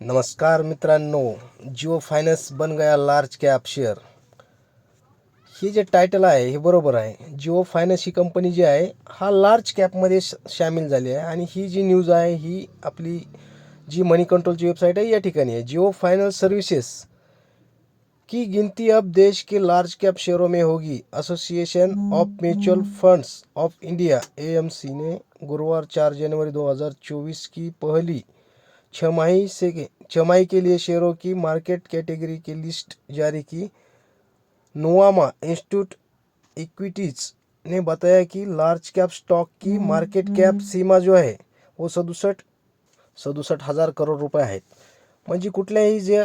नमस्कार मित्रांनो जिओ फायनान्स बन गया लार्ज कॅप शेअर. हे जे टायटल आहे हे बरोबर आहे. जिओ फायनान्स ही कंपनी जी आहे हा लार्ज कॅपमध्ये श झाली आहे. आणि ही जी न्यूज आहे ही आपली जी मनी कंट्रोलची वेबसाईट आहे या ठिकाणी आहे. जिओ फायनान्स सर्व्हिसेस की गिनती अब देश के लार्ज कैप शेयरों में होगी. Association of mutual funds of India A M C ने गुरुवार 4 हजार 2024 की पहली छमाही से छमाही के लिए शेयरों की मार्केट कैटेगरी की लिस्ट जारी की। नोवामा इंस्टीट्यूट इक्विटीज ने बताया कि लार्ज कैप स्टॉक की मार्केट कैप सीमा जो है वो सदुसष्ट सदुसष्ट हजार करोड रुपये आहेत। म्हणजे कुठल्याही जे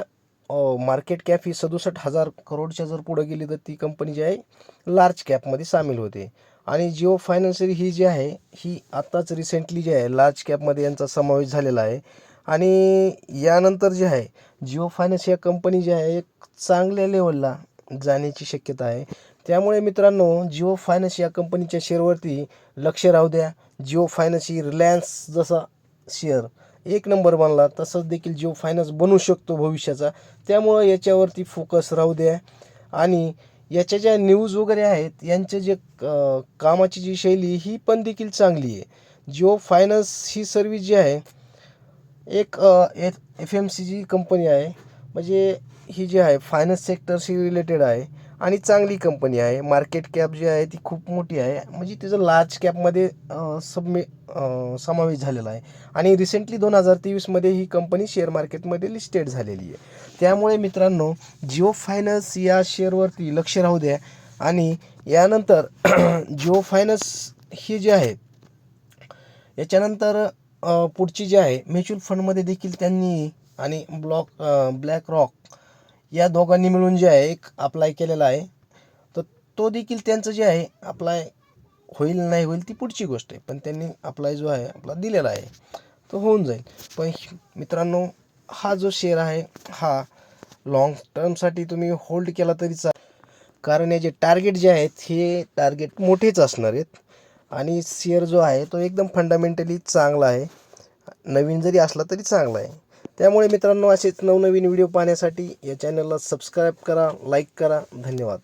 मार्केट कॅप ही सदुसष्ट हजार करोडच्या जर पुढे गेली तर ती कंपनी जी आहे लार्ज कॅपमध्ये सामील होते. आणि जिओ फायनान्शियल ही जी आहे ही आत्ताच रिसेंटली जी आहे लार्ज कॅपमध्ये यांचा समावेश झालेला आहे. आणि यानंतर जे आहे जिओ फायनान्स या कंपनी जी आहे एक चांगल्या लेवलला जाण्याची शक्यता आहे. त्यामुळे मित्रांनो जिओ फायनान्स या कंपनीच्या शेअरवरती लक्ष राहू द्या. जिओ फायनान्स ही रिलायन्स जसा शेअर एक नंबर बनला तसंच देखील जिओ फायनान्स बनू शकतो भविष्याचा. त्यामुळं याच्यावरती फोकस राहू द्या. आणि याच्या ज्या न्यूज वगैरे आहेत यांचे जे कामाची जी शैली ही पण देखील चांगली आहे. जिओ फायनान्स ही सर्विस जी आहे एक F M C G company आहे. म्हणजे ही जी आहे फायनान्स सेक्टरशी रिलेटेड आहे आणि चांगली कंपनी आहे. मार्केट कॅप जी आहे ती खूप मोठी आहे. म्हणजे तिचं लार्ज कॅपमध्ये सबमे समावेश झालेला आहे. आणि रिसेंटली दोन हजार तेवीसमध्ये ही कंपनी शेअर मार्केटमध्ये लिस्टेड झालेली आहे. त्यामुळे मित्रांनो जिओ फायनान्स या शेअरवरती लक्ष राहू द्या. आणि यानंतर जिओ फायनान्स ही जी आहे याच्यानंतर पुढची जी आहे म्युच्युअल फंडमध्ये देखील त्यांनी आणि ब्लॉक ब्लॅक रॉक या दोघांनी मिळून जे आहे एक अप्लाय केलेला आहे. तर तो देखील त्यांचं जे आहे अप्लाय होईल नाही होईल ती पुढची गोष्ट आहे. पण त्यांनी अप्लाय जो आहे आपला दिलेला आहे. तो होऊन जाईल. पण मित्रांनो हा जो शेअर आहे हा लॉंग टर्मसाठी तुम्ही होल्ड केला तरी चा कारण याचे टार्गेट जे आहेत हे टार्गेट मोठेच असणार आहेत. आणि शेअर जो आहे तो एकदम फंडामेंटली चांगला आहे. नवीन जरी असला तरी चांगला आहे. त्यामुळे मित्रांनो असेच नवनवीन व्हिडिओ पाहण्यासाठी या चॅनलला सबस्क्राईब करा लाईक करा. धन्यवाद.